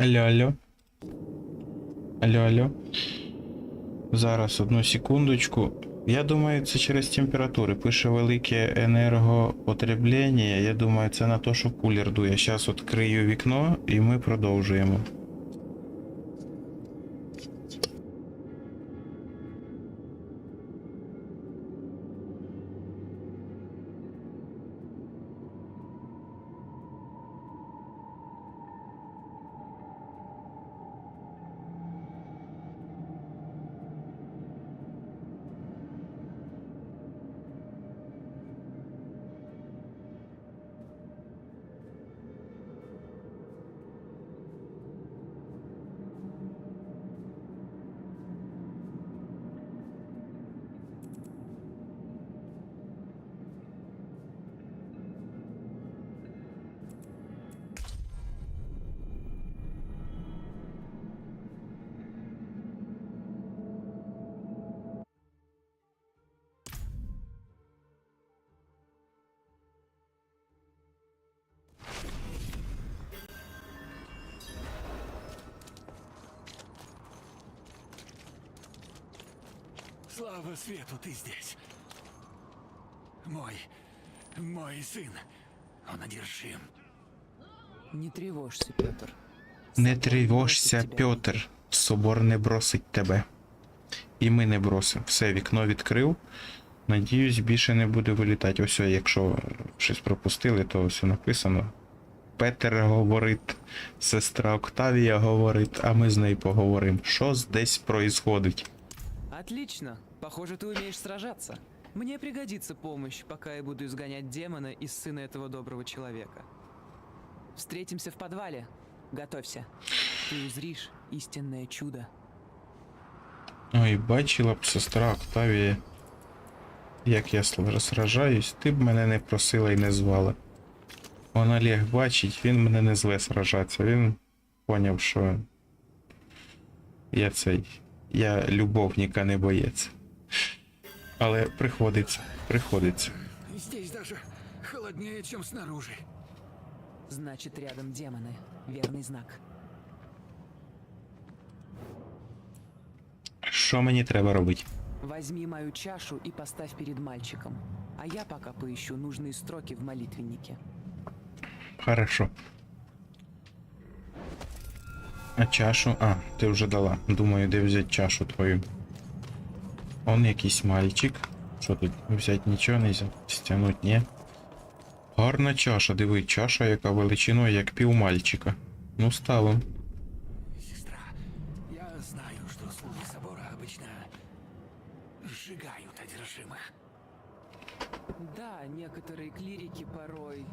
Алло, алло. Алло, алло. Зараз одну секундочку. Я думаю, це через температури. Пише велике енергопотреблення. Я думаю, це на те, що кулер дує. Зараз відкрию вікно і ми продовжуємо. Слава свету, ты здесь. Мой, мой сын. Он одержим. Не тревожься, Петр. Не тривожся. Пьотр. Собор не бросить тебе. І ми не бросимо. Все, вікно відкрив. Надіюсь, більше не буде вилітати. Ось, якщо щось пропустили, то все написано. Петер говорить, сестра Октавія говорить, а ми з нею поговоримо. Що здесь происходить? Отлично. Похоже, ты умеешь сражаться. Мне пригодится помощь, пока я буду изгонять демона из сына этого доброго человека. Встретимся в подвале. Готовься. Ты узришь истинное чудо. Ой, бачила б сестра Октавія. Як я сл- сражаюсь, ти б мене не просила і не звала. Он Олег бачить, він мене не зве сражатися. Він поняв, що я цей. Я любовника не боєць. Але приходиться, приходиться. Здесь даже холоднее, чем снаружи. Значит, рядом демоны. Верный знак. Що мені треба робити? Возьми мою чашу и поставь перед мальчиком. А я пока поищу нужные строки в молитвеннике. Хорошо. А чашу? А, ти вже дала. Думаю, де взяти чашу твою. Он якийсь мальчик. Що тут? Взяти нічого не взяти? Стянуть, ні. Гарна чаша, диви, чаша, яка величиною, як пів мальчика. Ну, ставим. Сестра, я знаю, что слуги собора обычно сжигают одержимых. Да, некоторые клирики порой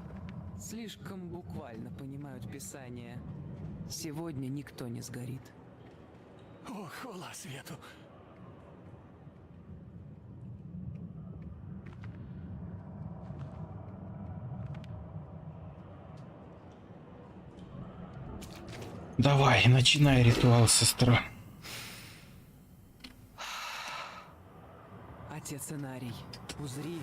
слишком буквально понимают Писание. Сегодня никто не сгорит. О, хвала свету. Давай, начинай ритуал, сестра. Отец Инарий, узри,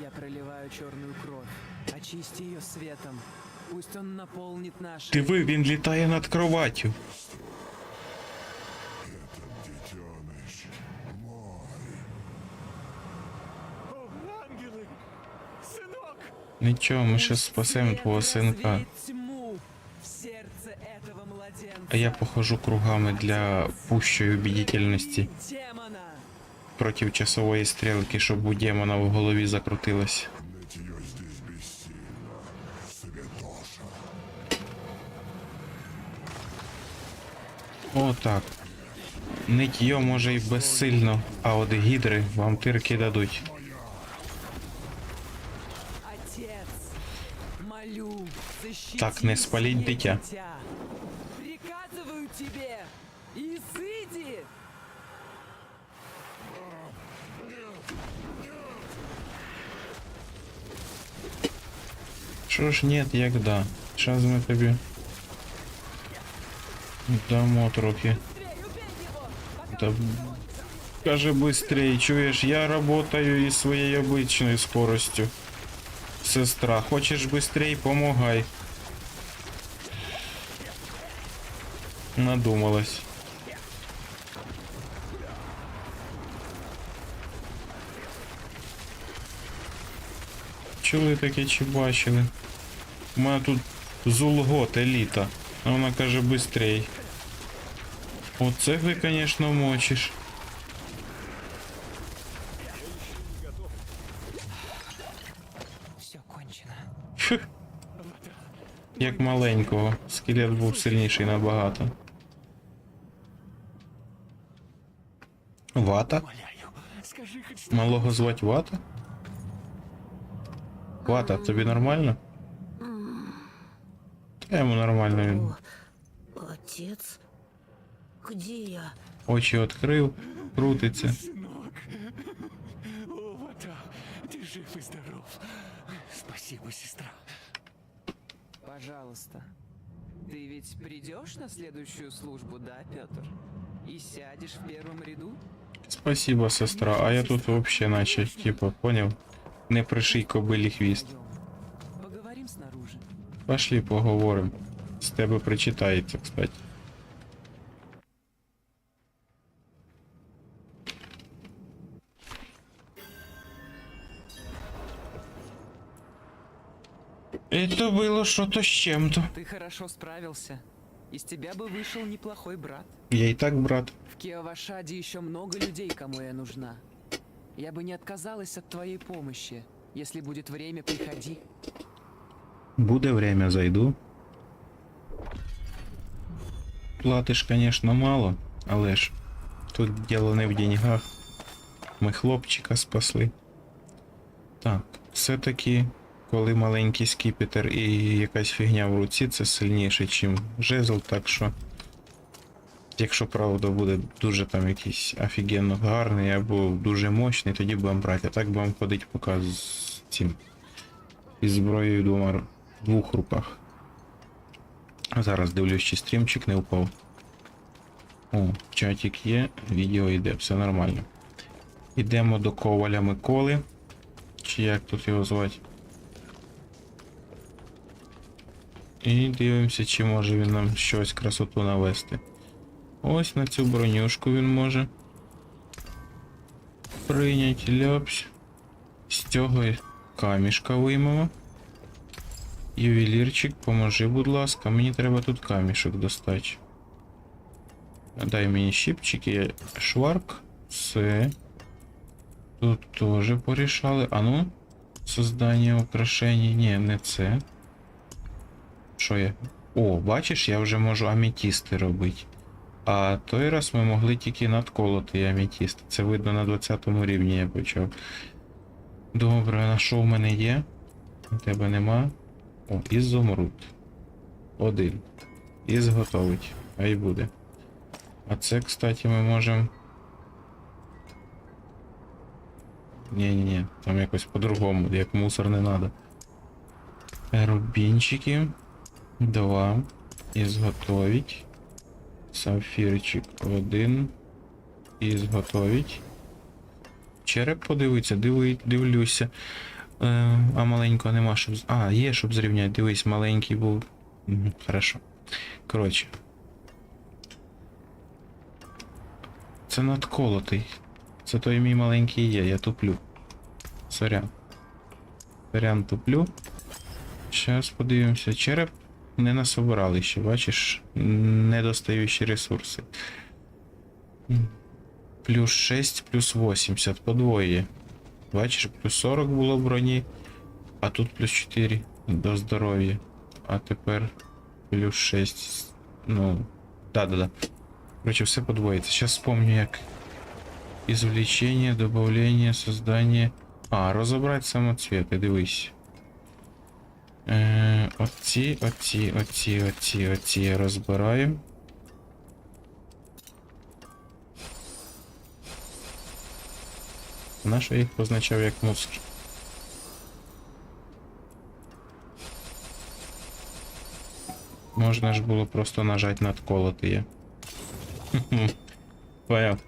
я проливаю черную кровь. Очисти ее светом. Пусть он наполнит наши... Диви, він літає над кроваттю. О, ангелы! Сынок! Нічого, ми ще спасемо Свет твого синка. развеет тьму в сердце этого младенца. А я похожу кругами для пущої убедительності. Демона! проти часової стрілки, щоб у демона в голові закрутилось. О, так. Нитьє може й безсильно, а от гідри вам тирки дадуть. Так, не спаліть дитя. Приказываю тебе, изыди! Що ж нет, як да. Щас ми тобі дамо трохи. Да Каже быстрей, чуєш, я работаю із своєю обичною скоростю. Сестра, хочеш быстрей, помогай. Надумалась. Чули таке чи бачили? У мене тут Зулгот еліта. А вона каже бистрей. Оце ви, конечно, мочиш. Кончено. Фух. Як маленького. Скелет був сильніший набагато. Вата? Малого звать Вата? Вата, тобі нормально? Та йому нормально він. Отец? Где я? Очі відкрив, крутиться. Сынок. О, Вата, ты жив и здоров. Спасибо, сестра. Пожалуйста. Ты ведь придешь на следующую службу, да, Петр? И сядешь в первом ряду? Спасибо, сестра. А я тут вообще наче, типа, поняв? Не приший кобилі хвіст. Пойдем. Поговорим снаружи. Пошли поговоримо. З тебе причитається, кстати. Это было что-то с чем-то. Ты хорошо справился. Из тебя бы вышел неплохой брат. Я и так, брат. В Киовашаде еще много людей, кому я нужна. Я бы не отказалась от твоей помощи. Если будет время, приходи. Буде время, зайду. Платиш, конечно, мало, але ж тут діло не в деньгах. Ми хлопчика спасли. Так, все-таки, коли маленький скіпетр і якась фігня в руці, це сильніше, ніж жезл, так що. Якщо правда буде дуже там якийсь офігенно гарний або дуже мощний, тоді будемо брати. А так будемо ходити поки з цим. Із зброєю двома в двох руках. Зараз дивлюсь, чи стрімчик не впав. О, чатик є, відео йде, все нормально. Йдемо до Коваля Миколи. Чи як тут його звати? І дивимося, чи може він нам щось красоту навести. Ось на цю бронюшку він може. Прийнять ляпсь. З цього камішка виймемо. Ювелірчик, поможи, будь ласка, мені треба тут камішок достати. Дай мені щипчики, шварк, все. Тут теж порішали. А ну, создання украшень. Ні, не це. Що я? О, бачиш, я вже можу аметісти робити. А той раз ми могли тільки надколоти аметіст. Це видно на 20 рівні я почав. Добре, на що в мене є? У тебе нема. О, ізумруд. Один. І зготовить. Хай буде. А це, кстати, ми можемо. Ні-ні-ні, там якось по-другому, як мусор не надо. Рубінчики. Два. Ізготовить. Сапфірчик один. Ізготовить. Череп подивиться, диви, дивлюся. Е, а маленького нема, щоб. А, є, щоб зрівняти. Дивись, маленький був. Хорошо. Коротше. Це надколотий. Це той мій маленький є, я туплю. Сорян. Сорян туплю. Зараз подивимося. Череп не насобирали ще, бачиш, недостаючі ресурси. Плюс 6, плюс 80, подвоє. Бачиш, плюс 40 було броні, а тут плюс 4 до здоров'я. А тепер плюс 6. Ну, да-да-да. Короче, все подвоїться. Сейчас вспомню, як. Извлечение, добавление, создание. А, розібрати самоцвіти, дивись. Е, оці, оці, оці, оці, оці я я їх позначав як мусор? Можна ж було просто нажати надколоти є. Поняв.